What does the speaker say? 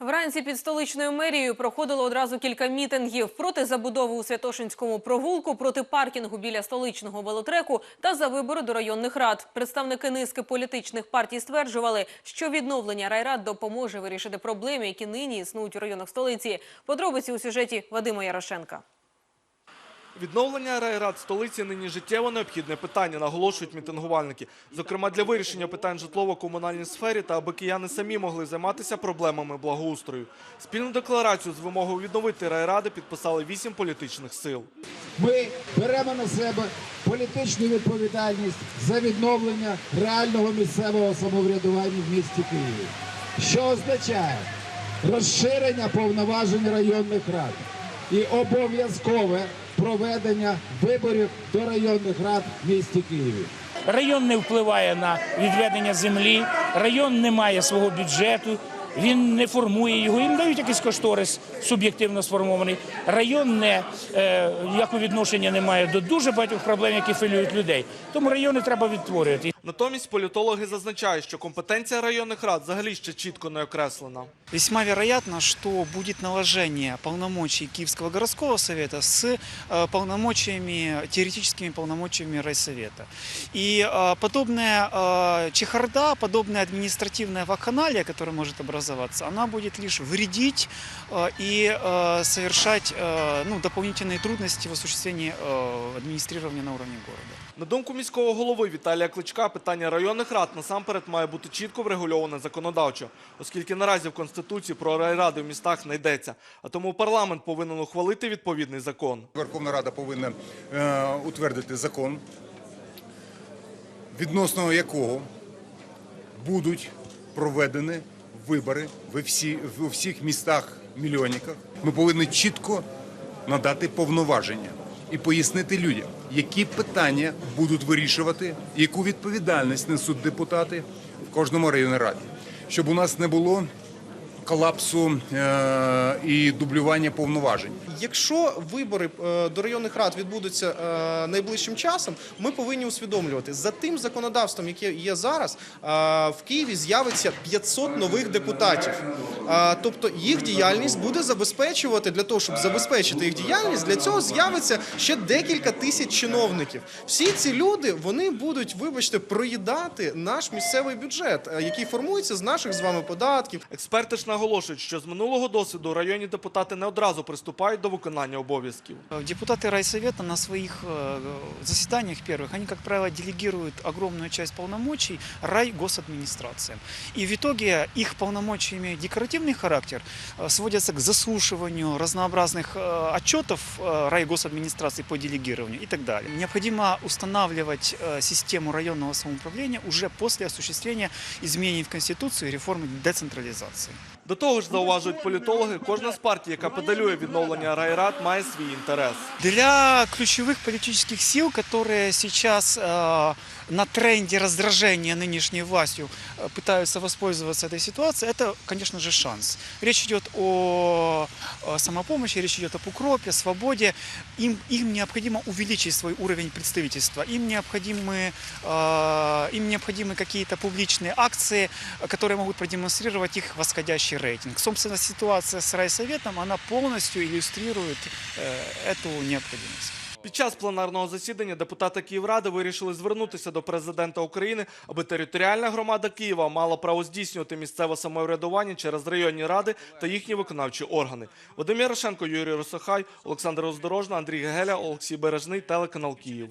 Вранці під столичною мерією проходило одразу кілька мітингів проти забудови у Святошинському провулку, проти паркінгу біля столичного велотреку та за вибори до районних рад. Представники низки політичних партій стверджували, що відновлення райрад допоможе вирішити проблеми, які нині існують у районах столиці. Подробиці у сюжеті Вадима Ярошенка. Відновлення райрад столиці нині життєво необхідне питання, наголошують мітингувальники. Зокрема, для вирішення питань житлово-комунальній сфері та аби кияни самі могли займатися проблемами благоустрою. Спільну декларацію з вимогою відновити райради підписали вісім політичних сил. Ми беремо на себе політичну відповідальність за відновлення реального місцевого самоврядування в місті Києві, що означає розширення повноважень районних рад і обов'язкове проведення виборів до районних рад в місті Києві. Район не впливає на відведення землі, район не має свого бюджету, він не формує його. Їм дають якийсь кошторис суб'єктивно сформований. Район не е, ніякого відношення не має до дуже багатьох проблем, які хвилюють людей. Тому райони треба відтворювати. Натомість політологи зазначають, що компетенція районних рад взагалі ще чітко не окреслена. Весьма вероятно, что будет наложение полномочий Киевского городского совета с э, полномочиями, теоретическими полномочиями райсовета. И э, подобная э, чехарда, подобная административная вакханалия, которая может образоваться, она будет лишь вредить э, и э, совершать э, ну, дополнительные трудности в осуществлении э, администрирования на уровне города. На думку міського голови Віталія Кличка, питання районних рад насамперед має бути чітко врегульоване законодавчо, оскільки наразі в Конституції про райради в містах не йдеться. А тому парламент повинен ухвалити відповідний закон. Верховна Рада повинна е, утвердити закон, відносно якого будуть проведені вибори в всі, в містах мільйонниках. Ми повинні чітко надати повноваження і пояснити людям, які питання будуть вирішувати, яку відповідальність несуть депутати в кожному районній раді, щоб у нас не було колапсу е, і дублювання повноважень. Якщо вибори е, до районних рад відбудуться е, найближчим часом, ми повинні усвідомлювати за тим законодавством, яке є зараз, в Києві з'явиться 500 нових депутатів. Тобто їх діяльність буде забезпечувати для того, щоб забезпечити їх діяльність. Для цього з'явиться ще декілька тисяч чиновників. Всі ці люди вони будуть, вибачте, проїдати наш місцевий бюджет, який формується з наших з вами податків. Експерти ж наголошують, що з минулого досвіду районні депутати не одразу приступають до виконання обов'язків. Депутаты райсовета на своих э, заседаниях первых, они, как правило, делегируют огромную часть полномочий райгосадминистрациям. И в итоге их полномочия имеют декоративный характер, э, сводятся к заслушиванию разнообразных э, отчетов э, райгосадминистрации по делегированию и так далее. Необходимо устанавливать э, систему районного самоуправления уже после осуществления изменений в Конституцию и реформы децентрализации. До того ж, зауважують політологи, кожна з партій, яка педалює відновлення райрад, має свій інтерес. Для ключевых политических сил, которые сейчас э, на тренде раздражения нынешней властью э, пытаются воспользоваться этой ситуацией, это, конечно же, шанс. Речь идет о, о самопомощи, речь идет об укропе, свободе. Им, им необходимо увеличить свой уровень представительства, им необходимы, э, им необходимы какие-то публичные акции, э, которые могут продемонстрировать их восходящий рейтинг. Собственно, ситуация с райсоветом, она полностью иллюстрирует э, эту необходимость. Під час пленарного засідання депутати Київради вирішили звернутися до президента України, аби територіальна громада Києва мала право здійснювати місцеве самоврядування через районні ради та їхні виконавчі органи. Вадим Ярошенко, Юрій Росохай, Олександр Роздорожна, Андрій Гегеля, Олексій Бережний, телеканал Київ.